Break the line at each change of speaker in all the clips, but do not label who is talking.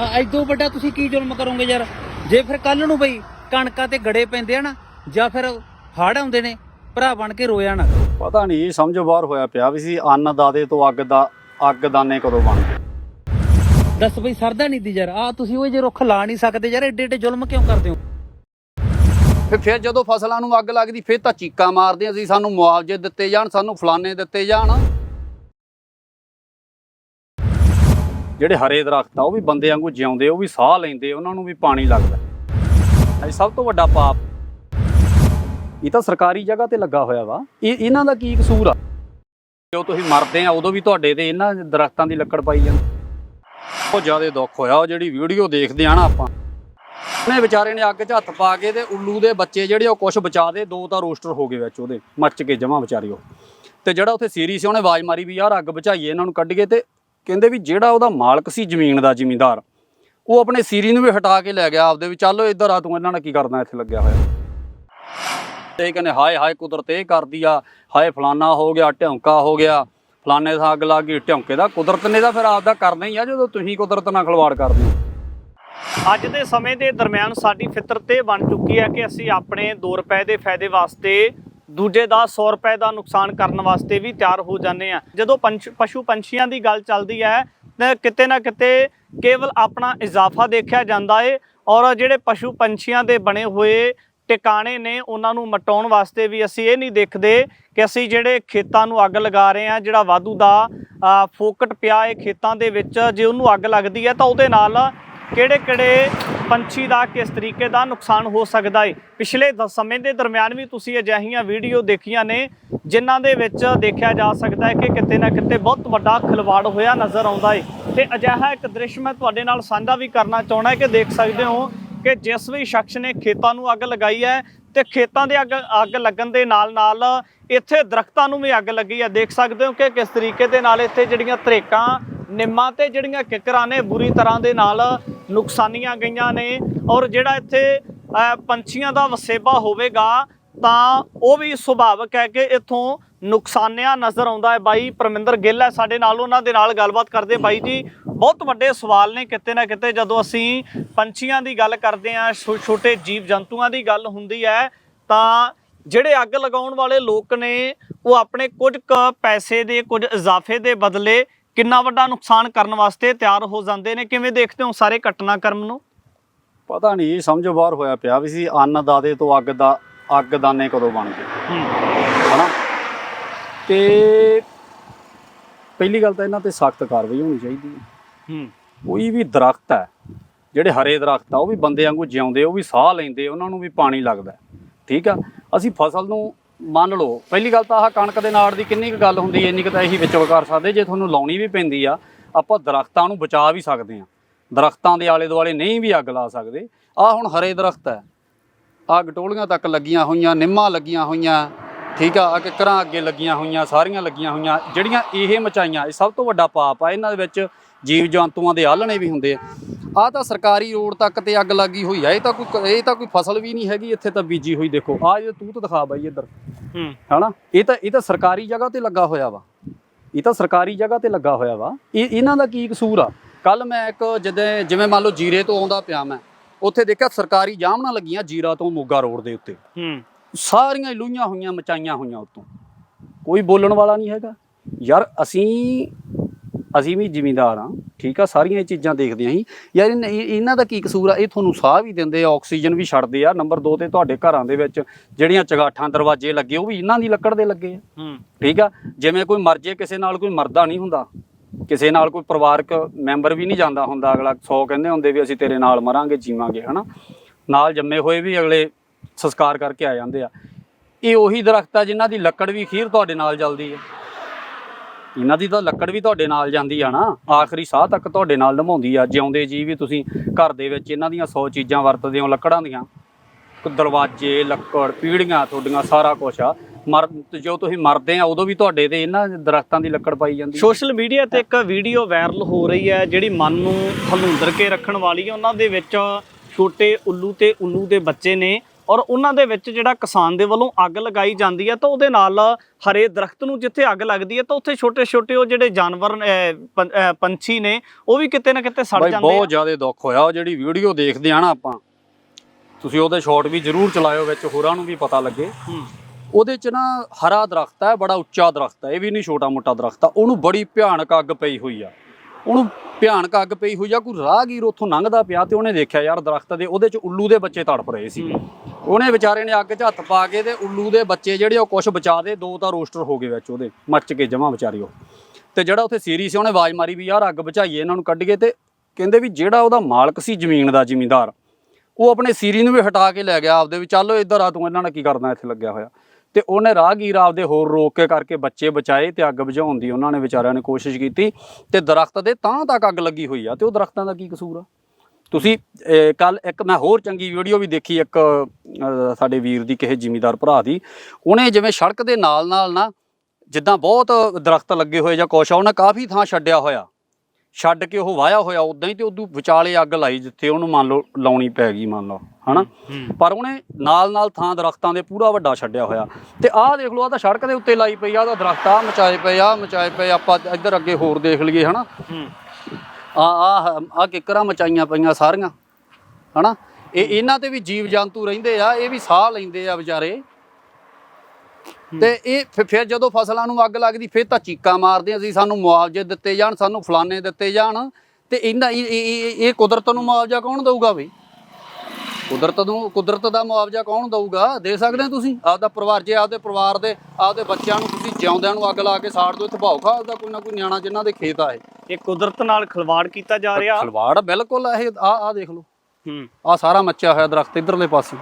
ਐਦੋਂ ਵੱਡਾ ਤੁਸੀਂ ਕੀ ਜ਼ੁਲਮ ਕਰੋਗੇ ਯਾਰ? ਜੇ ਫਿਰ ਕੱਲ ਨੂੰ ਬਈ ਕਣਕਾਂ ਤੇ ਗੜੇ ਪੈਂਦੇ ਆ ਨਾ ਜਾਂ ਫਿਰ ਹੜ ਆਉਂਦੇ ਨੇ ਭਰਾ ਬਣ ਕੇ ਰੋਇਆ ਨਾ।
ਪਤਾ ਨਹੀਂ ਸਮਝੋ ਬਾਹਰ ਹੋਇਆ ਪਿਆ ਵੀ ਸੀ ਅੰਨ ਦਾਦੇ ਤੋਂ ਅੱਗ ਦਾ ਅੱਗ ਦਾਨੇ ਕਦੋਂ ਬਣ ਗਏ।
ਦੱਸ ਬਈ ਸਰਦਾ ਨਹੀਂ ਦੀ ਯਾਰ ਆ ਤੁਸੀਂ ਉਹ ਜੇ ਰੁੱਖ ਲਾ ਨਹੀਂ ਸਕਦੇ ਯਾਰ ਏਡੇ ਏਡੇ ਜ਼ੁਲਮ ਕਿਉਂ ਕਰਦੇ ਹੋ?
ਫਿਰ ਫਿਰ ਜਦੋਂ ਫਸਲਾਂ ਨੂੰ ਅੱਗ ਲੱਗਦੀ ਫਿਰ ਤਾਂ ਚੀਕਾਂ ਮਾਰਦੇ ਅਸੀਂ ਸਾਨੂੰ ਮੁਆਵਜ਼ੇ ਦਿੱਤੇ ਜਾਣ ਸਾਨੂੰ ਫਲਾਨੇ ਦਿੱਤੇ ਜਾਣ। ਜਿਹੜੇ ਹਰੇ ਦਰਖਤ ਆ, ਉਹ ਵੀ ਬੰਦੇ ਵਾਂਗੂ ਜਿਉਂਦੇ, ਉਹ ਵੀ ਸਾਹ ਲੈਂਦੇ, ਉਹਨਾਂ ਨੂੰ ਵੀ ਪਾਣੀ ਲੱਗਦਾ। ਇਹ ਸਭ ਤੋਂ ਵੱਡਾ ਪਾਪ। ਇਹ ਤਾਂ ਸਰਕਾਰੀ ਜਗ੍ਹਾ ਤੇ ਲੱਗਾ ਹੋਇਆ ਵਾ। ਇਹ ਇਹਨਾਂ ਦਾ ਕੀ ਕਸੂਰ ਆ? ਜੋ ਤੁਸੀਂ ਮਰਦੇ ਆ, ਉਦੋਂ ਵੀ ਤੁਹਾਡੇ ਤੇ ਇਹਨਾਂ ਦਰਖਤਾਂ ਦੀ ਲੱਕੜ ਪਾਈ ਜਾਂਦੀ। ਬਹੁਤ ਜ਼ਿਆਦਾ ਦੁੱਖ ਹੋਇਆ, ਉਹ ਜਿਹੜੀ ਵੀਡੀਓ ਦੇਖਦੇ ਆ ਨਾ ਆਪਾਂ। ਉਹਨੇ ਵਿਚਾਰੇ ਨੇ ਅੱਗ 'ਚ ਹੱਥ ਪਾ ਕੇ ਤੇ ਉੱਲੂ ਦੇ ਬੱਚੇ ਜਿਹੜੇ ਉਹ ਕੁਛ ਬਚਾ ਦੇ, ਦੋ ਤਾਂ ਰੋਸਟਰ ਹੋ ਗਏ ਵਿੱਚ ਉਹਦੇ, ਮੱਚ ਕੇ ਜਮਾ ਵਿਚਾਰੇ ਉਹ। ਤੇ ਜਿਹੜਾ ਉੱਥੇ ਸੀਰੀ ਸੀ, ਉਹਨੇ ਆਵਾਜ਼ ਮਾਰੀ ਵੀ ਯਾਰ ਅੱਗ ਬਚਾਈਏ ਇਹਨਾਂ ਨੂੰ ਕੱਢ ਕੇ ਤੇ ਕਹਿੰਦੇ ਵੀ ਜਿਹੜਾ ਉਹਦਾ ਮਾਲਕ ਸੀ ਜ਼ਮੀਨ ਦਾ ਜ਼ਿਮੀਂਦਾਰ, ਉਹ ਆਪਣੇ ਸੀਰੀ ਨੂੰ ਵੀ ਹਟਾ ਕੇ ਲੈ ਗਿਆ ਆਪਦੇ ਵੀ ਚੱਲ ਇੱਧਰ ਆ ਤੂੰ, ਇਹਨਾਂ ਨਾਲ ਕੀ ਕਰਨਾ ਇੱਥੇ ਲੱਗਿਆ ਹੋਇਆ। ਤੇ ਕਹਿੰਦੇ, ਹਾਏ ਹਾਏ, ਕੁਦਰਤ ਇਹ ਕਰਦੀ ਆ, ਹਾਏ, ਫਲਾਨਾ ਹੋ ਗਿਆ, ਢਿਉਂਕਾ ਹੋ ਗਿਆ, ਫਲਾਨੇ ਦਾ ਅੱਗ ਲੱਗ ਗਈ, ਢਿਉਂਕੇ ਦਾ ਕੁਦਰਤ ਨੇ ਤਾਂ ਫਿਰ ਆਪਦਾ ਕਰਨਾ ਹੀ ਆ, ਜਦੋਂ ਤੁਸੀਂ ਕੁਦਰਤ ਨਾਲ ਖਿਲਵਾੜ ਕਰਦੇ ਹੋ।
ਅੱਜ ਦੇ ਸਮੇਂ ਦੇ ਦਰਮਿਆਨ ਸਾਡੀ ਫਿਤਰਤ ਇਹ ਬਣ ਚੁੱਕੀ ਹੈ ਕਿ ਅਸੀਂ ਆਪਣੇ 2 ਰੁਪਏ ਦੇ ਫਾਇਦੇ ਵਾਸਤੇ ਦੂਜੇ ਦਾ 100 ਰੁਪਏ ਦਾ ਨੁਕਸਾਨ ਕਰਨ ਵਾਸਤੇ ਵੀ ਤਿਆਰ ਹੋ ਜਾਂਦੇ ਆ। ਜਦੋਂ ਪੰਛ- ਪਸ਼ੂ ਪੰਛੀਆਂ ਦੀ ਗੱਲ ਚੱਲਦੀ ਹੈ, ਤਾਂ ਕਿਤੇ ਨਾ ਕਿਤੇ ਕੇਵਲ ਆਪਣਾ ਇਜ਼ਾਫਾ ਦੇਖਿਆ ਜਾਂਦਾ ਏ ਔਰ ਜਿਹੜੇ ਪਸ਼ੂ ਪੰਛੀਆਂ ਦੇ ਬਣੇ ਹੋਏ ਟਿਕਾਣੇ ਨੇ, ਉਹਨਾਂ ਨੂੰ ਮਟਾਉਣ ਵਾਸਤੇ ਵੀ ਅਸੀਂ ਇਹ ਨਹੀਂ ਦੇਖਦੇ ਕਿ ਅਸੀਂ ਜਿਹੜੇ ਖੇਤਾਂ ਨੂੰ ਅੱਗ ਲਗਾ ਰਹੇ ਆ ਜਿਹੜਾ ਵਾਧੂ ਦਾ ਫੋਕਟ ਪਿਆ ਹੈ ਖੇਤਾਂ ਦੇ ਵਿੱਚ, ਜੇ ਉਹਨੂੰ ਅੱਗ ਲੱਗਦੀ ਹੈ ਤਾਂ ਉਹਦੇ ਨਾਲ ਕਿਹੜੇ ਕਿਹੜੇ ਪੰਛੀ ਦਾ ਕਿਸ ਤਰੀਕੇ ਦਾ ਨੁਕਸਾਨ ਹੋ ਸਕਦਾ ਹੈ ਪਿਛਲੇ ਦ- ਸਮੇਂ ਦੇ ਦਰਮਿਆਨ ਵੀ ਤੁਸੀਂ ਅਜਿਹੀਆਂ ਵੀਡੀਓ ਦੇਖੀਆਂ ਨੇ, ਜਿਨ੍ਹਾਂ ਦੇ ਵਿੱਚ ਦੇਖਿਆ ਜਾ ਸਕਦਾ ਹੈ ਕਿ ਕਿਤੇ ਨਾ ਕਿਤੇ ਬਹੁਤ ਵੱਡਾ ਖਿਲਵਾੜ ਹੋਇਆ ਨਜ਼ਰ ਆਉਂਦਾ ਹੈ ਤੇ ਅਜਿਹਾ ਇੱਕ ਦ੍ਰਿਸ਼ ਮੈਂ ਤੁਹਾਡੇ ਨਾਲ ਸਾਂਝਾ ਵੀ ਕਰਨਾ ਚਾਹੁੰਦਾ ਕਿ ਦੇਖ ਸਕਦੇ ਹੋ ਕਿ ਜਿਸ ਵੀ ਸ਼ਖਸ ਨੇ ਖੇਤਾਂ ਨੂੰ ਅੱਗ ਲਗਾਈ ਹੈ ਤੇ ਖੇਤਾਂ ਦੇ ਅੱਗ ਅੱਗ ਲੱਗਣ ਦੇ ਨਾਲ ਨਾਲ ਇੱਥੇ ਦਰਖਤਾਂ ਨੂੰ ਵੀ ਅੱਗ ਲੱਗੀ ਹੈ। ਦੇਖ ਸਕਦੇ ਹੋ ਕਿ ਕਿਸ ਤਰੀਕੇ ਦੇ ਨਾਲ ਇੱਥੇ ਜਿਹੜੀਆਂ ਤਰੇਕਾਂ, ਨਿੰਮਾਂ ਤੇ ਜਿਹੜੀਆਂ ਕਿਕਰਾਂ ਨੇ ਬੁਰੀ ਤਰ੍ਹਾਂ ਦੇ ਨਾਲ ਨੁਕਸਾਨੀਆਂ ਗਈਆਂ ਨੇ ਔਰ ਜਿਹੜਾ ਇੱਥੇ ਪੰਛੀਆਂ ਦਾ ਵਸੇਬਾ ਹੋਵੇਗਾ, ਤਾਂ ਉਹ ਵੀ ਸੁਭਾਵਕ ਹੈ ਕਿ ਇੱਥੋਂ ਨੁਕਸਾਨਿਆ ਨਜ਼ਰ ਆਉਂਦਾ ਹੈ। ਬਾਈ ਪਰਮਿੰਦਰ ਗਿੱਲ ਹੈ ਸਾਡੇ ਨਾਲ, ਉਹਨਾਂ ਦੇ ਨਾਲ ਗੱਲਬਾਤ ਕਰਦੇ ਬਾਈ ਜੀ, ਬਹੁਤ ਵੱਡੇ ਸਵਾਲ ਨੇ ਕਿਤੇ ਨਾ ਕਿਤੇ, ਜਦੋਂ ਅਸੀਂ ਪੰਛੀਆਂ ਦੀ ਗੱਲ ਕਰਦੇ ਹਾਂ ਛੋਟੇ ਜੀਵ ਜੰਤੂਆਂ ਦੀ ਗੱਲ ਹੁੰਦੀ ਹੈ, ਤਾਂ ਜਿਹੜੇ ਅੱਗ ਲਗਾਉਣ ਵਾਲੇ ਲੋਕ ਨੇ, ਉਹ ਆਪਣੇ ਕੁਝ ਕੁ ਪੈਸੇ ਦੇ, ਕੁਝ ਇਜ਼ਾਫੇ ਦੇ ਬਦਲੇ ਕਿੰਨਾ ਵੱਡਾ ਨੁਕਸਾਨ ਕਰਨ ਵਾਸਤੇ ਤਿਆਰ ਹੋ ਜਾਂਦੇ ਨੇ? ਕਿਵੇਂ ਦੇਖਦੇ ਹੋ ਸਾਰੇ ਘਟਨਾਕ੍ਰਮ ਨੂੰ?
ਪਤਾ ਨਹੀਂ ਸਮਝੋ ਬਾਹਰ ਹੋਇਆ ਪਿਆ ਵੀ ਸੀ ਅੰਨ ਦਾਦੇ ਤੋਂ ਅੱਗ ਦਾ ਅੱਗ ਦਾਨੇ ਕਦੋਂ ਬਣ ਗਏ।
ਹੂੰ।
ਹਨਾ? ਤੇ ਪਹਿਲੀ ਗੱਲ ਤਾਂ ਇਹਨਾਂ ਤੇ ਸਖਤ ਕਾਰਵਾਈ ਹੋਣੀ ਚਾਹੀਦੀ ਹੈ।
ਹੂੰ।
ਕੋਈ ਵੀ ਦਰਖਤ ਹੈ ਜਿਹੜੇ ਹਰੇ ਦਰਖਤ ਆ ਉਹ ਵੀ ਬੰਦੇ ਵਾਂਗੂ ਜਿਉਂਦੇ ਉਹ ਵੀ ਸਾਹ ਲੈਂਦੇ ਉਹਨਾਂ ਨੂੰ ਵੀ ਪਾਣੀ ਲੱਗਦਾ। ਠੀਕ ਆ? ਅਸੀਂ ਫਸਲ ਨੂੰ ਮੰਨ ਲਓ, ਪਹਿਲੀ ਗੱਲ ਤਾਂ ਆਹ ਕਣਕ ਦੇ ਨਾੜ ਦੀ ਕਿੰਨੀ ਕੁ ਗੱਲ ਹੁੰਦੀ ਹੈ, ਇੰਨੀ ਕੁ ਤਾਂ ਇਹੀ ਵਿੱਚ ਕਰ ਸਕਦੇ, ਜੇ ਤੁਹਾਨੂੰ ਲਾਉਣੀ ਵੀ ਪੈਂਦੀ ਆ, ਆਪਾਂ ਦਰਖਤਾਂ ਨੂੰ ਬਚਾ ਵੀ ਸਕਦੇ ਆ ਦਰਖਤਾਂ ਦੇ ਆਲੇ ਦੁਆਲੇ ਨਹੀਂ ਵੀ ਅੱਗ ਲਾ ਸਕਦੇ। ਆ ਹੁਣ ਹਰੇ ਦਰਖਤ ਹੈ। ਆ ਗਟੋਲੀਆਂ ਤੱਕ ਲੱਗੀਆਂ ਹੋਈਆਂ, ਨਿੰਮਾਂ ਲੱਗੀਆਂ ਹੋਈਆਂ, ਠੀਕ ਆ ਆ ਕਿਕਰਾਂ ਅੱਗੇ ਲੱਗੀਆਂ ਹੋਈਆਂ, ਸਾਰੀਆਂ ਲੱਗੀਆਂ ਹੋਈਆਂ, ਜਿਹੜੀਆਂ ਇਹ ਮਚਾਈਆਂ, ਇਹ ਸਭ ਤੋਂ ਵੱਡਾ ਪਾਪ ਆ। ਇਹਨਾਂ ਦੇ ਵਿੱਚ ਜੀਵ ਜੰਤੂਆਂ ਦੇ ਆਲਣੇ ਵੀ ਹੁੰਦੇ ਆ। ਆ ਤਾਂ ਸਰਕਾਰੀ ਰੋਡ ਤੱਕ ਤੇ ਅੱਗ ਲੱਗੀ ਹੋਈ ਆ ਇਹ ਤਾਂ ਕੋਈ ਇਹ ਤਾਂ ਕੋਈ ਫਸਲ ਵੀ ਨਹੀਂ ਹੈਗੀ ਇੱਥੇ ਤਾਂ ਬੀਜੀ ਹੋਈ ਦੇਖੋ। ਆ ਇਹ ਤੂਤ ਦਿਖਾ ਬਾਈ ਇੱਧਰ।
ਹੂੰ।
ਹਨਾ? ਇਹ ਤਾਂ ਇਹ ਤਾਂ ਸਰਕਾਰੀ ਜਗ੍ਹਾ ਤੇ ਲੱਗਾ ਹੋਇਆ ਵਾ। ਇਹ ਤਾਂ ਸਰਕਾਰੀ ਜਗ੍ਹਾ ਤੇ ਲੱਗਾ ਹੋਇਆ ਵਾ। ਇਹ ਇਹਨਾਂ ਦਾ ਕੀ ਕਸੂਰ ਆ? ਕੱਲ ਮੈਂ ਇੱਕ ਜਿੱਦਾਂ ਜਿਵੇਂ ਮੰਨ ਲਓ ਜੀਰੇ ਤੋਂ ਆਉਂਦਾ ਪਿਆ ਮੈਂ ਉੱਥੇ ਦੇਖਿਆ ਸਰਕਾਰੀ ਜਾਮਣਾ ਲੱਗੀਆਂ ਜੀਰਾ ਤੋਂ ਮੋਗਾ ਰੋਡ ਦੇ ਉੱਤੇ।
ਹੂੰ।
ਸਾਰੀਆਂ ਲੂਈਆਂ ਹੋਈਆਂ ਮਚਾਈਆਂ ਹੋਈਆਂ ਉੱਤੋਂ। ਕੋਈ ਬੋਲਣ ਵਾਲਾ ਨਹੀਂ ਹੈਗਾ। ਯਾਰ ਅਸੀਂ ਅਸੀਂ ਵੀ ਜ਼ਿਮੀਂਦਾਰ ਆ ਠੀਕ ਆ ਸਾਰੀਆਂ ਇਹ ਚੀਜ਼ਾਂ ਦੇਖਦੇ ਆਂ ਹੀ ਯਾਰ ਇਹਨਾਂ- ਇਹ- ਇਹਨਾਂ ਦਾ ਕੀ ਕਸੂਰ ਆ? ਇਹ ਤੁਹਾਨੂੰ ਸਾਹ ਵੀ ਦਿੰਦੇ ਆ ਆਕਸੀਜਨ ਵੀ ਛੱਡਦੇ ਆ ਨੰਬਰ 2 ਤੇ ਤੁਹਾਡੇ ਘਰਾਂ ਦੇ ਵਿੱਚ ਜਿਹੜੀਆਂ ਚਗਾਠਾਂ ਦਰਵਾਜ਼ੇ ਲੱਗੇ ਉਹ ਵੀ ਇਹਨਾਂ ਦੀ ਲੱਕੜ ਦੇ ਲੱਗੇ ਆ।
ਹੂੰ।
ਠੀਕ ਆ? ਜਿਵੇਂ ਕੋਈ ਮਰ ਜੇ ਕਿਸੇ ਨਾਲ ਕੋਈ ਮਰਦਾ ਨਹੀਂ ਹੁੰਦਾ। ਕਿਸੇ ਨਾਲ ਕੋਈ ਪਰਿਵਾਰਕ ਮੈਂਬਰ ਵੀ ਨਹੀਂ ਜਾਂਦਾ ਹੁੰਦਾ ਅਗਲਾ 100 ਕਹਿੰਦੇ ਹੁੰਦੇ ਵੀ ਅਸੀਂ ਤੇਰੇ ਨਾਲ ਮਰਾਂਗੇ ਜੀਵਾਂਗੇ ਹਨਾ? ਨਾਲ ਜੰਮੇ ਹੋਏ ਵੀ ਅਗਲੇ ਸੰਸਕਾਰ ਕਰਕੇ ਆ ਜਾਂਦੇ ਆ। ਇਹ ਉਹੀ ਦਰਖਤ ਆ ਜਿਨ੍ਹਾਂ ਦੀ ਲੱਕੜ ਵੀ ਖੀਰ ਤੁਹਾਡੇ ਨਾਲ ਜਲਦੀ ਹੈ ਇਹਨਾਂ ਦੀ ਤਾਂ ਲੱਕੜ ਵੀ ਤੁਹਾਡੇ ਨਾਲ ਜਾਂਦੀ ਆ ਨਾ। ਆਖਰੀ ਸਾਹ ਤੱਕ ਤੁਹਾਡੇ ਨਾਲ ਨਿਭਾਉਂਦੀ ਆ। ਜਿਉਂਦੇ ਜੀ ਵੀ ਤੁਸੀਂ ਘਰ ਦੇ ਵਿੱਚ ਇਹਨਾਂ ਦੀਆਂ 100 ਚੀਜ਼ਾਂ ਵਰਤਦੇ ਹੋ, ਲੱਕੜਾਂ ਦੀਆਂ। ਦਰਵਾਜ਼ੇ, ਲੱਕੜ, ਪੀੜੀਆਂ, ਤੁਹਾਡੀਆਂ ਸਾਰਾ ਕੁਝ ਆ। ਮਰ, ਜੋ ਤੁਸੀਂ ਮਰਦੇ ਆ, ਉਦੋਂ ਵੀ ਤੁਹਾਡੇ ਤੇ ਇਹਨਾਂ ਦਰਖਤਾਂ ਦੀ ਲੱਕੜ ਪਾਈ ਜਾਂਦੀ
ਸੋਸ਼ਲ ਮੀਡੀਆ ਤੇ ਇੱਕ ਵੀਡੀਓ ਵਾਇਰਲ ਹੋ ਰਹੀ ਹੈ, ਜਿਹੜੀ ਮਨ ਨੂੰ ਹਲੂੰਦਰ ਕੇ ਰੱਖਣ ਵਾਲੀ ਹੈ। ਉਹਨਾਂ ਦੇ ਵਿੱਚ ਛੋਟੇ ਉੱਲੂ ਤੇ ਉੱਲੂ ਦੇ ਬੱਚੇ ਨੇ ਔਰ ਉਹਨਾਂ ਦੇ ਵਿੱਚ ਜਿਹੜਾ ਕਿਸਾਨ ਦੇ ਵੱਲੋਂ ਅੱਗ ਲਗਾਈ ਜਾਂਦੀ ਹੈ ਤਾਂ ਉਹਦੇ ਨਾਲ ਹਰੇ ਦਰਖਤ ਨੂੰ ਜਿੱਥੇ ਅੱਗ ਲੱਗਦੀ ਹੈ ਤਾਂ ਉੱਥੇ ਛੋਟੇ ਛੋਟੇ ਉਹ ਜਿਹੜੇ ਜਾਨਵਰ ਪੰਛੀ ਨੇ ਉਹ ਵੀ ਕਿਤੇ ਨਾ ਕਿਤੇ ਸੜ ਜਾਂਦੇ ਆ।
ਬਹੁਤ ਜ਼ਿਆਦਾ ਦੁੱਖ ਹੋਇਆ ਉਹ ਜਿਹੜੀ ਵੀਡੀਓ ਦੇਖਦੇ ਆ ਨਾ ਆਪਾਂ। ਤੁਸੀਂ ਉਹਦੇ ਸ਼ਾਟ ਵੀ ਜ਼ਰੂਰ ਚਲਾਇਓ ਵਿੱਚ ਹੋਰਾਂ ਨੂੰ ਵੀ ਪਤਾ ਲੱਗੇ। ਉਹਦੇ ਚ ਨਾ ਹਰਾ ਦਰਖਤ ਹੈ ਬੜਾ ਉੱਚਾ ਦਰਖਤ ਹੈ ਇਹ ਵੀ ਨਹੀਂ ਛੋਟਾ ਮੋਟਾ ਦਰਖਤ ਆ। ਉਹਨੂੰ ਬੜੀ ਭਿਆਨਕ ਅੱਗ ਪਈ ਹੋਈ ਆ। ਉਹਨੂੰ ਭਿਆਨਕ ਅੱਗ ਪਈ ਹੋਈ ਆ ਕੋਈ ਰਾਹਗੀਰ ਉੱਥੋਂ ਲੰਘਦਾ ਪਿਆ ਤੇ ਉਹਨੇ ਦੇਖਿਆ ਯਾਰ ਦਰਖਤ ਦੇ ਉਹਦੇ ਚ ਉੱਲੂ ਦੇ ਬੱਚੇ ਤੜਪ ਰਹੇ ਸੀ ਉਹਨੇ ਵਿਚਾਰੇ ਨੇ ਅੱਗ 'ਚ ਹੱਥ ਪਾ ਕੇ ਤੇ ਉੱਲੂ ਦੇ ਬੱਚੇ ਜਿਹੜੇ ਉਹ ਕੁਛ ਬਚਾ ਦੇ, ਦੋ ਤਾਂ ਰੋਸਟਰ ਹੋ ਗਏ ਵਿੱਚ ਉਹਦੇ, ਮੱਚ ਕੇ ਜਮਾ ਵਿਚਾਰੀ ਉਹ। ਤੇ ਜਿਹੜਾ ਉੱਥੇ ਸੀਰੀ ਸੀ, ਉਹਨੇ ਆਵਾਜ਼ ਮਾਰੀ ਵੀ ਯਾਰ ਅੱਗ ਬਚਾਈਏ ਇਹਨਾਂ ਨੂੰ ਕੱਢ ਕੇ ਤੇ ਕਹਿੰਦੇ ਵੀ ਜਿਹੜਾ ਉਹਦਾ ਮਾਲਕ ਸੀ ਜ਼ਮੀਨ ਦਾ ਜ਼ਿਮੀਂਦਾਰ, ਉਹ ਆਪਣੇ ਸੀਰੀ ਨੂੰ ਵੀ ਹਟਾ ਕੇ ਲੈ ਗਿਆ ਆਪਦੇ ਵੀ, ਚੱਲ ਇੱਧਰ ਆ, ਤੂੰ ਇਹਨਾਂ ਨਾਲ ਕੀ ਕਰਨਾ, ਇੱਥੇ ਲੱਗਿਆ ਹੋਇਆ। ਤੇ ਉਹਨੇ ਰਾਹਗੀਰ ਆਪਦੇ ਹੋਰ ਰੋਕ ਕੇ ਕਰਕੇ ਬੱਚੇ ਬਚਾਏ ਤੇ ਅੱਗ ਬੁਝਾਉਣ ਦੀ ਉਹਨਾਂ ਨੇ ਵਿਚਾਰਿਆਂ ਨੇ ਕੋਸ਼ਿਸ਼ ਕੀਤੀ ਤੇ ਦਰਖਤ ਦੇ ਤਾਂ ਤੱਕ ਅੱਗ ਲੱਗੀ ਹੋਈ ਆ, ਤੇ ਉਹ ਦਰਖਤਾਂ ਦਾ ਕੀ ਕਸੂਰ ਆ? ਤੁਸੀਂ ਕੱਲ ਇੱਕ ਮੈਂ ਹੋਰ ਚੰਗੀ ਵੀਡੀਓ ਵੀ ਦੇਖੀ ਇੱਕ ਸਾਡੇ ਵੀਰ ਦੀ ਕਿਸੇ ਜ਼ਿਮੀਦਾਰ ਭਰਾ ਦੀ। ਉਹਨੇ ਜਿਵੇਂ ਸੜਕ ਦੇ ਨਾਲ ਨਾਲ ਨਾ ਜਿੱਦਾਂ ਬਹੁਤ ਦਰਖਤ ਲੱਗੇ ਹੋਏ ਜਾਂ ਕੁਛ ਆ ਉਹਨੇ ਕਾਫੀ ਥਾਂ ਛੱਡਿਆ ਹੋਇਆ। ਛੱਡ ਕੇ ਉਹ ਵਾਇਆ ਹੋਇਆ ਉਦਾਂ ਹੀ ਤੇ ਉਦੋਂ ਵਿਚਾਲੇ ਅੱਗ ਲਾਈ ਜਿੱਥੇ ਉਹਨੂੰ ਮੰਨ ਲਓ ਲਾਉਣੀ ਪੈ ਗਈ ਮੰਨ ਲਓ ਹਨਾ? ਪਰ ਉਹਨੇ ਨਾਲ ਨਾਲ ਥਾਂ ਦਰਖਤਾਂ ਦੇ ਪੂਰਾ ਵੱਡਾ ਛੱਡਿਆ ਹੋਇਆ। ਤੇ ਆਹ ਦੇਖ ਲਓ ਆ ਤਾਂ ਸੜਕ ਦੇ ਉੱਤੇ ਲਾਈ ਪਈ ਆ ਉਹਦਾ ਦਰਖਤ ਆ ਮਚਾਏ ਪਏ ਆ ਮਚਾਏ ਪਏ ਆਪਾਂ ਇੱਧਰ ਅੱਗੇ ਹੋਰ ਦੇਖ ਲਈਏ ਹਨਾ? ਆ ਆ ਆ ਕਿਕਰਾਂ ਮਚਾਈਆਂ ਪਈਆਂ ਸਾਰੀਆਂ, ਹਨਾ? ਇਹ ਇਹਨਾਂ ਤੇ ਵੀ ਜੀਵ ਜੰਤੂ ਰਹਿੰਦੇ ਆ, ਇਹ ਵੀ ਸਾਹ ਲੈਂਦੇ ਆ ਵਿਚਾਰੇ। ਤੇ ਇਹ ਫਿਰ- ਜਦੋਂ ਫਸਲਾਂ ਨੂੰ ਅੱਗ ਲੱਗਦੀ, ਫਿਰ ਤਾਂ ਚੀਕਾਂ ਮਾਰਦੇ ਆ, ਅਸੀਂ ਸਾਨੂੰ ਮੁਆਵਜ਼ੇ ਦਿੱਤੇ ਜਾਣ, ਸਾਨੂੰ ਫਲਾਣੇ ਦਿੱਤੇ ਜਾਣ। ਤੇ ਇਹਨਾਂ ਇਹ- ਕੁਦਰਤ ਨੂੰ ਮੁਆਵਜ਼ਾ ਕੌਣ ਦੇਊਗਾ ਬਈ? ਕੁਦਰਤ ਨੂੰ ਕੁਦਰਤ ਦਾ ਮੁਆਵਜ਼ਾ ਕੌਣ ਦਊਗਾ? ਦੇ ਸਕਦੇ ਹੋ ਤੁਸੀਂ? ਆਪਦਾ ਪਰਿਵਾਰ ਜੇ ਆਪਦੇ ਪਰਿਵਾਰ ਦੇ ਆਪਦੇ ਬੱਚਿਆਂ ਨੂੰ ਤੁਸੀਂ ਜਿਉਂਦਿਆਂ ਨੂੰ ਅੱਗ ਲਾ ਕੇ ਸਾੜ ਦਿਓ ਇੱਥੇ ਭਾਉ ਖਾਦਾ ਕੋਈ ਨਾ ਕੋਈ ਨਿਆਣਾ ਜਿਨ੍ਹਾਂ ਦੇ ਖੇਤ ਆ ਇਹ।
ਇਹ ਕੁਦਰਤ ਨਾਲ ਖਿਲਵਾੜ ਕੀਤਾ ਜਾ ਰਿਹਾ।
ਖਲਵਾੜ ਬਿਲਕੁਲ ਇਹ ਆ ਆ ਦੇਖ ਲਓ।
ਹੂੰ।
ਆ ਸਾਰਾ ਮੱਚਿਆ ਹੋਇਆ ਦਰਖਤ ਇਧਰਲੇ ਪਾਸੇ।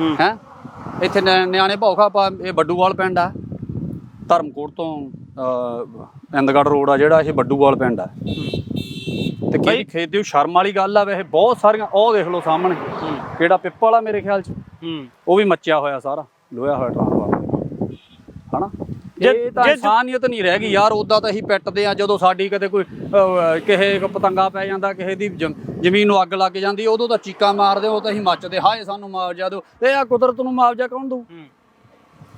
ਹੂੰ।
ਹੈ? ਇੱਥੇ ਨਿਆ- ਨਿਆਣੇ ਭੌਖਾ ਪਾ ਇਹ ਬੱਡੂਵਾਲ ਪਿੰਡ ਆ। ਧਰਮਕੋਟ ਤੋਂ ਅਹ, ਇੰਦਗੜ੍ਹ ਰੋਡ ਆ ਜਿਹੜਾ ਇਹ ਬੱਡੂਵਾਲ ਪਿੰਡ ਆ। ਤੇ ਕਿਹੜੀ ਖੇਤ ਦੀ ਉਹ ਸ਼ਰਮ ਵਾਲੀ ਗੱਲ ਆ ਵੈਸੇ ਬਹੁਤ ਸਾਰੀਆਂ ਉਹ ਦੇਖ ਲਓ ਸਾਹਮਣੇ। ਕਿਹੜਾ ਪਿੱਪਲ ਆ ਮੇਰੇ ਖਿਆਲ ਚ?
ਹੂੰ।
ਉਹ ਵੀ ਮੱਚਿਆ ਹੋਇਆ ਸਾਰਾ ਲੋਹਾ ਹੋਇਆ ਟਰਾਂਸਫਾਰਮਰ ਹਨਾ?
ਜੇ-
ਇਨਸਾਨੀਅਤ ਨਹੀਂ ਰਹਿ ਗਈ ਯਾਰ ਉਦਾਂ ਤਾਂ ਅਸੀਂ ਪਿੱਟਦੇ ਆ ਜਦੋਂ ਸਾਡੀ ਕਦੇ ਕੋਈ ਕਿਸੇ ਪਤੰਗਾ ਪੈ ਜਾਂਦਾ ਕਿਸੇ ਦੀ ਜ਼ਮ- ਜ਼ਮੀਨ ਨੂੰ ਅੱਗ ਲੱਗ ਜਾਂਦੀ ਉਦੋਂ ਤਾਂ ਚੀਕਾਂ ਮਾਰਦੇ ਉਹ ਤਾਂ ਅਸੀਂ ਮੱਚਦੇ ਹਾਏ ਸਾਨੂੰ ਮੁਆਵਜ਼ਾ ਦਿਓ। ਤੇ ਆ ਕੁਦਰਤ ਨੂੰ ਮੁਆਵਜ਼ਾ ਕੌਣ
ਹੂੰ।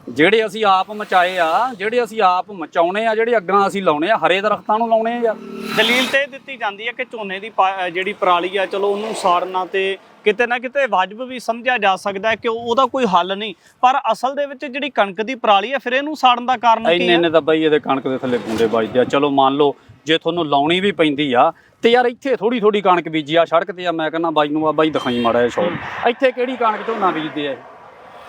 ਜਿਹੜੇ ਅਸੀਂ ਆਪ ਮਚਾਏ ਆ ਜਿਹੜੇ ਅਸੀਂ ਆਪ ਮਚਾਉਣੇ ਆ ਜਿਹੜੇ ਅੱਗਾਂ ਅਸੀਂ ਲਾਉਣੇ ਆ ਹਰੇ ਦਰਖਤਾਂ ਨੂੰ ਲਾਉਣੇ ਆ। ਯਾਰ
ਦਲੀਲ ਤੇ ਦਿੱਤੀ ਜਾਂਦੀ ਹੈ ਕਿ ਝੋਨੇ ਦੀ ਜਿਹੜੀ ਪਰਾਲੀ ਆ ਚਲੋ ਉਹਨੂੰ ਸਾੜਨਾ ਤੇ ਕਿਤੇ ਨਾ ਕਿਤੇ ਵਾਜਬ ਵੀ ਸਮਝਿਆ ਜਾ ਸਕਦਾ ਹੈ ਕਿ ਉਹ- ਉਹਦਾ ਕੋਈ ਹੱਲ ਨਹੀਂ। ਪਰ ਅਸਲ ਦੇ ਵਿੱਚ ਜਿਹੜੀ ਕਣਕ ਦੀ ਪਰਾਲੀ ਹੈ ਫਿਰ ਇਹਨੂੰ ਸਾੜਨ ਦਾ ਕਾਰਨ ਕੀ ਹੈ
ਇੰਨੇ ਤਾਂ ਬਈ ਇਹਦੇ ਕਣਕ ਦੇ ਥੱਲੇ ਗੁੰਡੇ ਵੱਜਦੇ ਆ। ਚਲੋ ਮੰਨ ਲਓ ਜੇ ਤੁਹਾਨੂੰ ਲਾਉਣੀ ਵੀ ਪੈਂਦੀ ਆ ਤੇ ਯਾਰ ਇੱਥੇ ਥੋੜੀ ਥੋੜੀ ਕਣਕ ਬੀਜੀ ਆ ਸੜਕ ਤੇ ਆ ਮੈਂ ਕਹਿੰਦਾ ਬਾਈ ਨੂੰ ਆ ਬਾਈ ਦਿਖਾਈ ਮਾੜਾ ਜਿਹਾ ਸ਼ੌਟ ਇੱਥੇ ਕਿਹੜੀ ਕਣਕ ਝੋਨਾ ਬੀਜਦੇ ਆ?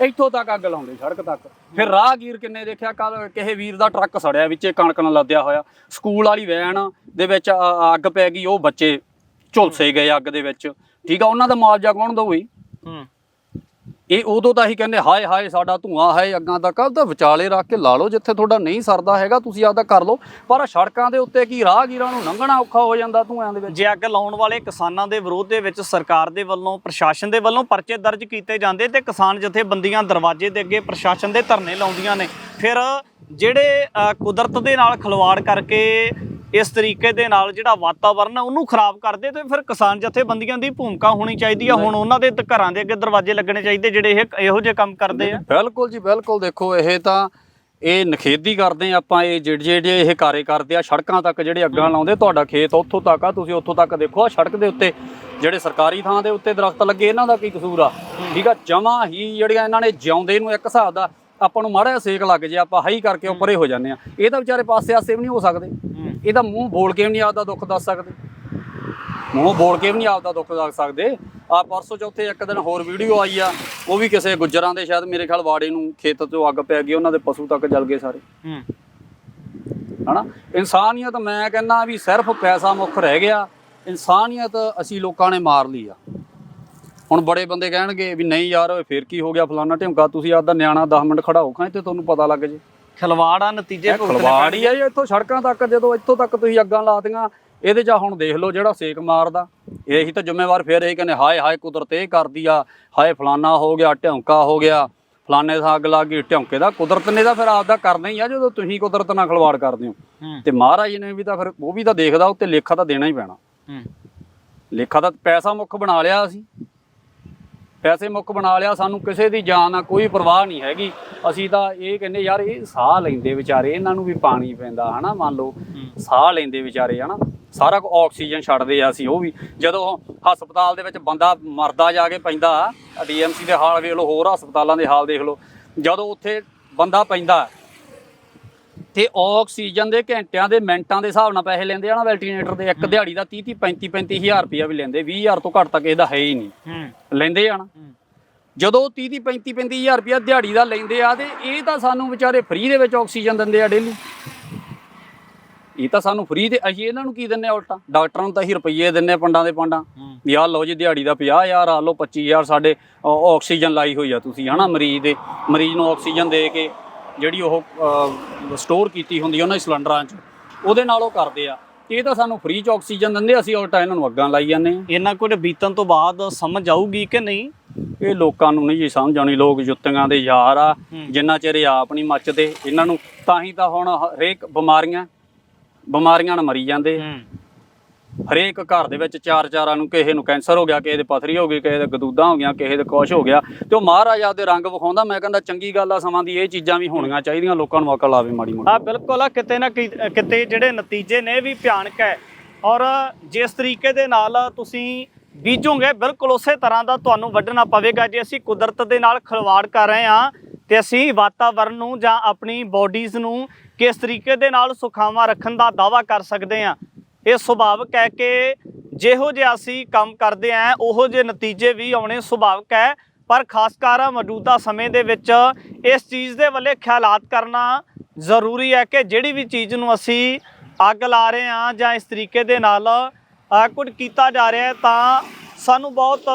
ਇੱਥੋਂ ਤੱਕ ਅੱਗ ਲਾਉਂਦੇ ਸੜਕ ਤੱਕ। ਫਿਰ ਰਾਹਗੀਰ ਕਿੰਨੇ ਦੇਖਿਆ ਕੱਲ ਕਿਸੇ ਵੀਰ ਦਾ ਟਰੱਕ ਸੜਿਆ ਵਿੱਚੇ ਕਣਕ ਨਾਲ ਲੱਦਿਆ ਹੋਇਆ। ਸਕੂਲ ਵਾਲੀ ਵੈਨ ਦੇ ਵਿੱਚ ਅੱਗ ਪੈ ਗਈ ਉਹ ਬੱਚੇ ਝੁਲਸੇ ਗਏ ਅੱਗ ਦੇ ਵਿੱਚ। ਠੀਕ ਆ ਉਹਨਾਂ ਦਾ ਮੁਆਵਜ਼ਾ ਕੌਣ ਦਊਗੀ
ਹੂੰ।
ਇਹ ਉਦੋਂ ਤਾਂ ਅਸੀਂ ਕਹਿੰਦੇ ਹਾਏ ਹਾਏ ਸਾਡਾ ਧੂਆਂ ਹੈ ਅੱਗਾਂ ਦਾ ਕੱਲ ਤਾਂ ਵਿਚਾਲੇ ਰੱਖ ਕੇ ਲਾ ਲਓ ਜਿੱਥੇ ਤੁਹਾਡਾ ਨਹੀਂ ਸਰਦਾ ਹੈਗਾ ਤੁਸੀਂ ਆਪਦਾ ਕਰ ਲਓ। ਪਰ ਸੜਕਾਂ ਦੇ ਉੱਤੇ ਕੀ ਰਾਹਗੀਰਾਂ ਨੂੰ ਲੰਘਣਾ ਔਖਾ ਹੋ ਜਾਂਦਾ ਧੂਆਂ ਦੇ ਵਿੱਚ?
ਜੇ ਅੱਗ ਲਾਉਣ ਵਾਲੇ ਕਿਸਾਨਾਂ ਦੇ ਵਿਰੋਧ ਦੇ ਵਿੱਚ ਸਰਕਾਰ ਦੇ ਵੱਲੋਂ ਪ੍ਰਸ਼ਾਸਨ ਦੇ ਵੱਲੋਂ ਪਰਚੇ ਦਰਜ ਕੀਤੇ ਜਾਂਦੇ ਤੇ ਕਿਸਾਨ ਜਥੇਬੰਦੀਆਂ ਦਰਵਾਜ਼ੇ ਦੇ ਅੱਗੇ ਪ੍ਰਸ਼ਾਸਨ ਦੇ ਧਰਨੇ ਲਾਉਂਦੀਆਂ ਨੇ। ਫਿਰ ਜਿਹੜੇ ਕੁਦਰਤ ਦੇ ਨਾਲ ਖਿਲਵਾੜ ਕਰਕੇ ਇਸ ਤਰੀਕੇ ਦੇ ਨਾਲ ਜਿਹੜਾ ਵਾਤਾਵਰਨ ਹੈ ਉਹਨੂੰ ਖਰਾਬ ਕਰਦੇ ਤੇ ਫਿਰ ਕਿਸਾਨ ਜਥੇਬੰਦੀਆਂ ਦੀ ਭੂਮਿਕਾ ਹੋਣੀ ਚਾਹੀਦੀ ਆ। ਹੁਣ ਉਹਨਾਂ ਦੇ ਘਰਾਂ ਦੇ ਅੱਗੇ ਦਰਵਾਜ਼ੇ ਲੱਗਣੇ ਚਾਹੀਦੇ ਜਿਹੜੇ ਇਹ ਇਹੋ ਜਿਹੇ ਕੰਮ ਕਰਦੇ ਆ।
ਬਿਲਕੁਲ ਜੀ ਬਿਲਕੁਲ। ਦੇਖੋ ਇਹ ਤਾਂ ਇਹ ਨਖੇਦੀ ਕਰਦੇ ਆ ਆਪਾਂ ਇਹ ਜਿਹੜੇ ਜਿਹੜੇ ਇਹ ਕਾਰੇ ਕਰਦੇ ਆ ਸੜਕਾਂ ਤੱਕ ਜਿਹੜੇ ਅੱਗਾਂ ਲਾਉਂਦੇ ਤੁਹਾਡਾ ਖੇਤ ਉੱਥੋਂ ਤੱਕ ਆ ਤੁਸੀਂ ਉੱਥੋਂ ਤੱਕ ਦੇਖੋ ਆ ਸੜਕ ਦੇ ਉੱਤੇ ਜਿਹੜੇ ਸਰਕਾਰੀ ਥਾਂ ਦੇ ਉੱਤੇ ਦਰਖਤ ਲੱਗੇ ਇਹਨਾਂ ਦਾ ਕੀ ਕਸੂਰ ਆ? ਠੀਕ ਆ ਜਮਾਂ ਹੀ ਜਿਹੜੀਆਂ ਇਹਨਾਂ ਨੇ ਜਿਉਂਦੇ ਨੂੰ ਇੱਕ ਹਿਸਾਬ ਦਾ ਆਪਾਂ ਨੂੰ ਮਾੜਾ ਜਿਹਾ ਸੇਕ ਲੱਗ ਜੇ ਆਪਾਂ ਹਾਈ ਕਰਕੇ ਉਹ ਪਰੇ ਹੋ ਜਾਂਦੇ ਆ। ਇਹ ਤਾਂ ਵਿਚਾਰੇ ਪਾਸੇ ਆਸੇ ਵੀ ਨਹੀਂ ਹੋ ਸਕਦੇ। ਇਹ ਤਾਂ ਮੂੰਹ ਬੋਲ ਕੇ ਵੀ ਨਹੀਂ ਆਪਦਾ ਦੁੱਖ ਦੱਸ ਸਕਦੇ। ਮੂੰਹ ਬੋਲ ਕੇ ਵੀ ਨਹੀਂ ਆਪਦਾ ਦੁੱਖ ਦੱਸ ਸਕਦੇ। ਆ ਪਰਸੋਂ ਚੌਥੇ ਇੱਕ ਦਿਨ ਹੋਰ ਵੀਡੀਓ ਆਈ ਆ ਉਹ ਵੀ ਕਿਸੇ ਗੁੱਜਰਾਂ ਦੇ ਸ਼ਾਇਦ ਮੇਰੇ ਖਿਆਲ ਵਾੜੇ ਨੂੰ ਖੇਤ ਤੋਂ ਅੱਗ ਪੈ ਗਈ ਉਹਨਾਂ ਦੇ ਪਸ਼ੂ ਤੱਕ ਜਲ ਗਏ ਸਾਰੇ।
ਹੂੰ।
ਹਨਾ? ਇਨਸਾਨੀਅਤ ਮੈਂ ਕਹਿੰਦਾ ਵੀ ਸਿਰਫ ਪੈਸਾ ਮੁੱਖ ਰਹਿ ਗਿਆ ਇਨਸਾਨੀਅਤ ਅਸੀਂ ਲੋਕਾਂ ਨੇ ਮਾਰ ਲਈ ਆ। ਹੁਣ ਬੜੇ ਬੰਦੇ ਕਹਿਣਗੇ ਵੀ ਨਹੀਂ ਯਾਰ ਓਏ ਫੇਰ ਕੀ ਹੋ ਗਿਆ ਫਲਾਨਾ ਢਿਮਕਾ ਤੁਸੀਂ ਆਪਦਾ ਨਿਆਣਾ 10 ਮਿੰਟ ਖੜਾਓ ਖਾਂ ਤੇ ਤੁਹਾਨੂੰ ਪਤਾ ਲੱਗ ਜੇ।
ਖਿਲਵਾੜ ਆ ਨਤੀਜੇ ਭੁਗਤਣੇ
ਖਲਵਾੜ ਹੀ ਆ ਜੀ ਇੱਥੋਂ ਸੜਕਾਂ ਤੱਕ ਜਦੋਂ ਇੱਥੋਂ ਤੱਕ ਤੁਸੀਂ ਅੱਗਾਂ ਲਾਤੀਆਂ ਇਹਦੇ 'ਚ ਹੁਣ ਦੇਖ ਲਓ ਜਿਹੜਾ ਸੇਕ ਮਾਰਦਾ। ਇਹੀ ਤਾਂ ਜ਼ਿੰਮੇਵਾਰ ਫੇਰ ਇਹ ਕਹਿੰਦੇ ਹਾਏ ਹਾਏ ਕੁਦਰਤ ਇਹ ਕਰਦੀ ਆ। ਹਾਏ ਫਲਾਨਾ ਹੋ ਗਿਆ ਢਿਉਂਕਾ ਹੋ ਗਿਆ। ਫਲਾਨੇ ਥਾਂ ਅੱਗ ਲੱਗ ਗਈ ਢਿਉਂਕੇ ਦਾ ਕੁਦਰਤ ਨੇ ਤਾਂ ਫਿਰ ਆਪਦਾ ਕਰਨਾ ਹੀ ਆ ਜਦੋਂ ਤੁਸੀਂ ਕੁਦਰਤ ਨਾਲ ਖਲਵਾੜ ਕਰਦੇ ਹੋ। ਤੇ ਮਹਾਰਾਜ ਨੇ ਵੀ ਤਾਂ ਫਿਰ ਉਹ ਵੀ ਤਾਂ ਦੇਖਦਾ ਉੱਤੇ ਲੇਖਾ ਤਾਂ ਦੇਣਾ ਹੀ ਪੈਣਾ। ਲੇਖਾ ਤਾਂ ਪੈਸਾ ਮੁੱਖ ਬਣਾ ਲਿਆ ਅਸੀਂ। ਪੈਸੇ ਮੁੱਕ ਬਣਾ ਲਿਆ ਸਾਨੂੰ ਕਿਸੇ ਦੀ ਜਾਨ ਆ ਕੋਈ ਪਰਵਾਹ ਨਹੀਂ ਹੈਗੀ। ਅਸੀਂ ਤਾਂ ਇਹ ਕਹਿੰਦੇ ਯਾਰ ਇਹ ਸਾਹ ਲੈਂਦੇ ਵਿਚਾਰੇ ਇਹਨਾਂ ਨੂੰ ਵੀ ਪਾਣੀ ਪੈਂਦਾ ਹਨਾ? ਮੰਨ ਲਓ ਸਾਹ ਲੈਂਦੇ ਵਿਚਾਰੇ ਹਨਾ? ਸਾਰਾ ਕੁ ਆਕਸੀਜਨ ਛੱਡਦੇ ਆ ਅਸੀਂ ਉਹ ਵੀ। ਜਦੋਂ ਹਸਪਤਾਲ ਦੇ ਵਿੱਚ ਬੰਦਾ ਮਰਦਾ ਜਾ ਕੇ ਪੈਂਦਾ ਡੀਐਮਸੀ ਦੇ ਹਾਲ ਵੇਖ ਲਓ ਹੋਰ ਹਸਪਤਾਲਾਂ ਦੇ ਹਾਲ ਦੇਖ ਲਓ ਜਦੋਂ ਉੱਥੇ ਬੰਦਾ ਪੈਂਦਾ ਤੇ ਆਕਸੀਜਨ ਦੇ ਘੰਟਿਆਂ ਦੇ ਮਿੰਟਾਂ ਦੇ ਹਿਸਾਬ ਨਾਲ ਪੈਸੇ ਲੈਂਦੇ ਆ ਨਾ ਵੈਂਟੀਲੇਟਰ ਦੇ ਇੱਕ ਦਿਹਾੜੀ ਦਾ 30 30 35 35000 ਰੁਪਇਆ ਵੀ ਲੈਂਦੇ 20000 ਤੋਂ ਘੱਟ ਤਾਂ ਕਿਸੇ ਦਾ ਹੈ ਹੀ ਨਹੀਂ। ਲੈਂਦੇ ਆ ਨਾ। ਜਦੋਂ 30 30 35 35000 ਰੁਪਇਆ ਦਿਹਾੜੀ ਦਾ ਲੈਂਦੇ ਆ ਤੇ ਇਹ ਤਾਂ ਸਾਨੂੰ ਵਿਚਾਰੇ ਫ੍ਰੀ ਦੇ ਵਿੱਚ ਆਕਸੀਜਨ ਦਿੰਦੇ ਆ ਡੇਲੀ ਇਹ ਤਾਂ ਸਾਨੂੰ ਫ੍ਰੀ ਤੇ ਅਸੀਂ ਇਹਨਾਂ ਨੂੰ ਕੀ ਦਿੰਨੇ ਆ ਉਲਟਾ? ਡਾਕਟਰਾਂ ਨੂੰ ਤਾਂ ਅਸੀਂ ਰੁਪਈਏ ਦਿੰਨੇ ਆ ਪੰਡਾਂ ਦੇ ਪੰਡਾਂ। ਵੀ ਆਹ ਲਓ ਜੀ ਦਿਹਾੜੀ ਦਾ 50000 ਆ ਲਓ 25000 ਸਾਡੇ ਆਕਸੀਜਨ ਲਾਈ ਹੋਈ ਆ ਤੁਸੀਂ ਹਨਾ ਮਰੀਜ਼ ਦੇ ਮਰੀਜ਼ ਨੂੰ ਆਕਸੀਜਨ ਦੇ ਕੇ ਜਿਹੜੀ ਉਹ ਸਟੋਰ ਕੀਤੀ ਹੁੰਦੀ ਉਹਨਾਂ ਸਿਲੰਡਰਾਂ 'ਚ ਉਹਦੇ ਨਾਲ ਉਹ ਕਰਦੇ ਆ। ਇਹ ਤਾਂ ਸਾਨੂੰ ਫ੍ਰੀ 'ਚ ਆਕਸੀਜਨ ਦਿੰਦੇ ਅਸੀਂ ਉਲਟਾ ਇਹਨਾਂ ਨੂੰ ਅੱਗਾਂ ਲਾਈ ਜਾਂਦੇ ਆ।
ਇਹਨਾਂ ਕੁਝ ਬੀਤਣ ਤੋਂ ਬਾਅਦ ਸਮਝ ਆਊਗੀ ਕਿ ਨਹੀਂ?
ਇਹ ਲੋਕਾਂ ਨੂੰ ਨਹੀਂ ਜੀ ਸਮਝ ਆਉਣੀ ਲੋਕ ਜੁੱਤੀਆਂ ਦੇ ਯਾਰ ਆ ਜਿੰਨਾ ਚਿਰ ਇਹ ਆਪ ਨਹੀਂ ਮੱਚਦੇ ਇਹਨਾਂ ਨੂੰ ਤਾਂ ਹੀ ਤਾਂ ਹੁਣ ਹਰੇਕ ਬਿਮਾਰੀਆਂ ਬਿਮਾਰੀਆਂ ਨਾਲ ਮਰੀ ਜਾਂਦੇ। ਹਰੇਕ ਘਰ ਦੇ ਵਿੱਚ ਚਾਰ ਚਾਰਾਂ ਨੂੰ ਕਿਸੇ ਨੂੰ ਕੈਂਸਰ ਹੋ ਗਿਆ, ਕਿਸੇ ਦੇ ਪਥਰੀ ਹੋ ਗਈ, ਕਿਸੇ ਦੇ ਗਦੂਦਾਂ ਹੋ ਗਿਆ ਕਿਸੇ ਦੇ ਕੁਛ ਹੋ ਗਿਆ। ਤੇ ਉਹ ਮਹਾਰਾਜ ਆਪਦੇ ਰੰਗ ਵਿਖਾਉਂਦਾ, ਮੈਂ ਕਹਿੰਦਾ ਚੰਗੀ ਗੱਲ ਆ, ਸਮਾਂ ਦੀ ਇਹ ਚੀਜ਼ਾਂ ਵੀ ਹੋਣੀਆਂ ਚਾਹੀਦੀਆਂ, ਲੋਕਾਂ ਨੂੰ ਅਕਲ ਆਵੇ ਮਾੜੀ ਮੋਟੀ।
ਆ ਬਿਲਕੁਲ ਆ, ਕਿਤੇ ਨਾ ਕਿ- ਕਿਤੇ ਜਿਹੜੇ ਨਤੀਜੇ ਨੇ ਵੀ ਭਿਆਨਕ ਹੈ। ਔਰ ਜਿਸ ਤਰੀਕੇ ਦੇ ਨਾਲ ਤੁਸੀਂ ਬੀਜੋਗੇ, ਬਿਲਕੁਲ ਉਸੇ ਤਰ੍ਹਾਂ ਦਾ ਤੁਹਾਨੂੰ ਵੱਢਣਾ ਪਵੇਗਾ। ਜੇ ਅਸੀਂ ਕੁਦਰਤ ਦੇ ਨਾਲ ਖਿਲਵਾੜ ਕਰ ਰਹੇ ਹਾਂ, ਤੇ ਅਸੀਂ ਵਾਤਾਵਰਣ ਨੂੰ ਜਾਂ ਆਪਣੀ ਬਾਡੀਜ਼ ਨੂੰ ਕਿਸ ਤਰੀਕੇ ਦੇ ਨਾਲ ਸੁਖਾਵਾਂ ਰੱਖਣ ਦਾ ਦਾਵਾ ਕਰ ਸਕਦੇ ਹਾਂ। ਇਹ ਸੁਭਾਵਿਕ ਹੈ ਕਿ ਜਿਹੋ ਜਿਹਾ ਅਸੀਂ ਕੰਮ ਕਰਦੇ ਆਂ ਉਹੋ ਜਿਹੇ ਨਤੀਜੇ ਵੀ ਆਉਣੇ ਸੁਭਾਵਿਕ ਹੈ ਪਰ ਖਾਸ ਕਰ ਮੌਜੂਦਾ ਸਮੇਂ ਦੇ ਵਿੱਚ ਇਸ ਚੀਜ਼ ਦੇ ਵੱਲੇ ਖਿਆਲਾਤ ਕਰਨਾ ਜ਼ਰੂਰੀ ਹੈ ਕਿ ਜਿਹੜੀ ਵੀ ਚੀਜ਼ ਨੂੰ ਅਸੀਂ ਅੱਗ ਲਾ ਰਹੇ ਹਾਂ ਜਾਂ ਇਸ ਤਰੀਕੇ ਦੇ ਨਾਲ ਅ, ਕੁਝ ਕੀਤਾ ਜਾ ਰਿਹਾ ਹੈ ਤਾਂ ਸਾਨੂੰ ਬਹੁਤ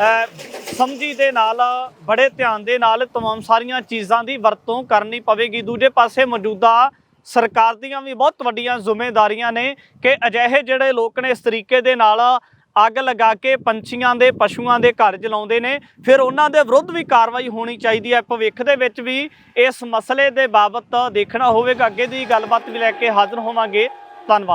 ਅ, ਸਮਝੀ ਦੇ ਨਾਲ ਬੜੇ ਧਿਆਨ ਦੇ ਨਾਲ तमाम ਸਾਰੀਆਂ ਚੀਜ਼ਾਂ ਦੀ ਵਰਤੋਂ ਕਰਨੀ ਪਵੇਗੀ ਦੂਜੇ ਪਾਸੇ ਮੌਜੂਦਾ ਸਰਕਾਰ ਦੀਆਂ ਵੀ ਬਹੁਤ ਵੱਡੀਆਂ ਜ਼ਿੰਮੇਵਾਰੀਆਂ ਨੇ ਕਿ ਅਜਿਹੇ ਜਿਹੜੇ ਲੋਕ ਨੇ ਇਸ ਤਰੀਕੇ ਦੇ ਨਾਲ ਅੱਗ ਲਗਾ ਕੇ ਪੰਛੀਆਂ ਦੇ, ਪਸ਼ੂਆਂ ਦੇ ਘਰ ਜਲਾਉਂਦੇ ਨੇ, ਫਿਰ ਉਹਨਾਂ ਦੇ ਵਿਰੁੱਧ ਵੀ ਕਾਰਵਾਈ ਹੋਣੀ ਚਾਹੀਦੀ ਹੈ। ਭਵਿੱਖ ਦੇ ਵਿੱਚ ਵੀ ਇਸ ਮਸਲੇ ਦੇ ਬਾਬਤ ਦੇਖਣਾ ਹੋਵੇਗਾ। ਅੱਗੇ ਦੀ ਗੱਲਬਾਤ ਵੀ ਲੈ ਕੇ ਹਾਜ਼ਰ ਹੋਵਾਂਗੇ। ਧੰਨਵਾਦ।